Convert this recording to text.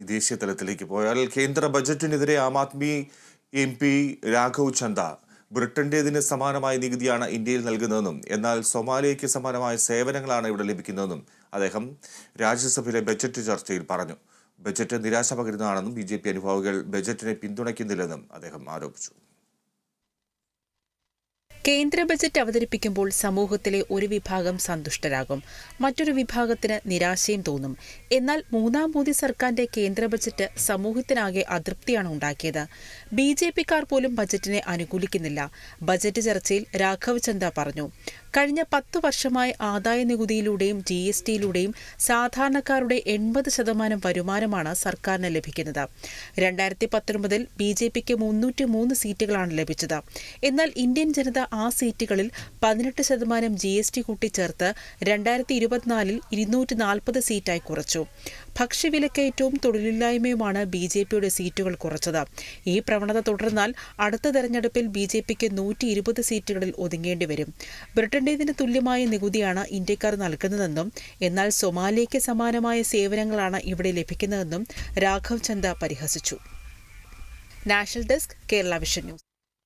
ദേശീയ തലത്തിലേക്ക് പോയാൽ കേന്ദ്ര ബജറ്റിനെതിരെ ആം ആദ്മി എം പി രാഘവ് ചന്ദ ബ്രിട്ടന്റേതിന് സമാനമായ നികുതിയാണ് ഇന്ത്യയിൽ നൽകുന്നതെന്നും എന്നാൽ സൊമാലിയയ്ക്ക് സമാനമായ സേവനങ്ങളാണ് ഇവിടെ ലഭിക്കുന്നതെന്നും അദ്ദേഹം രാജ്യസഭയിലെ ബജറ്റ് ചർച്ചയിൽ പറഞ്ഞു. ബജറ്റ് നിരാശ പകരുന്നതാണെന്നും ബി ജെ പി അനുഭാവികൾ ബജറ്റിനെ പിന്തുണയ്ക്കുന്നില്ലെന്നും അദ്ദേഹം ആരോപിച്ചു. കേന്ദ്ര ബജറ്റ് അവതരിപ്പിക്കുമ്പോൾ സമൂഹത്തിലെ ഒരു വിഭാഗം സന്തുഷ്ടരാകും. മറ്റൊരു വിഭാഗത്തിന് നിരാശയും തോന്നും. എന്നാൽ മൂന്നാം മോദി സർക്കാരിന്റെ കേന്ദ്ര ബജറ്റ് സമൂഹത്തിനാകെ അതൃപ്തിയാണ് ഉണ്ടാക്കിയത്. ബി ജെ പിക്കാർ പോലും ബജറ്റിനെ അനുകൂലിക്കുന്നില്ല. ബജറ്റ് ചർച്ചയിൽ രാഘവ് ചന്ദ പറഞ്ഞു. കഴിഞ്ഞ പത്ത് വർഷമായി ആദായ നികുതിയിലൂടെയും ജി എസ് ടിയിലൂടെയും സാധാരണക്കാരുടെ എൺപത് ശതമാനം വരുമാനമാണ് സർക്കാരിന് ലഭിക്കുന്നത്. രണ്ടായിരത്തി പത്തൊൻപതിൽ ബി ജെ പിക്ക് മുന്നൂറ്റി മൂന്ന് സീറ്റുകളാണ് ലഭിച്ചത്. എന്നാൽ ഇന്ത്യൻ ജനത ആ സീറ്റുകളിൽ പതിനെട്ട് ശതമാനം ജി എസ് ടി കൂട്ടിച്ചേർത്ത് രണ്ടായിരത്തി ഇരുപത്തിനാലിൽ ഇരുന്നൂറ്റി നാൽപ്പത് സീറ്റായി കുറച്ചു. ഭക്ഷ്യവിലക്കയറ്റവും തൊഴിലില്ലായ്മയുമാണ് ബി ജെ പിയുടെ സീറ്റുകൾ കുറച്ചത്. ഈ പ്രവണത തുടർന്നാൽ അടുത്ത തെരഞ്ഞെടുപ്പിൽ ബി ജെ പിക്ക് നൂറ്റി ഇരുപത് സീറ്റുകളിൽ ഒതുങ്ങേണ്ടി വരും. ബ്രിട്ടന്റേതിന് തുല്യമായ നികുതിയാണ് ഇന്ത്യക്കാർ നൽകുന്നതെന്നും എന്നാൽ സൊമാലിയയ്ക്ക് സമാനമായ സേവനങ്ങളാണ് ഇവിടെ ലഭിക്കുന്നതെന്നും രാഘവ് ചന്ദ പരിഹസിച്ചു. National desk Kerala vision news.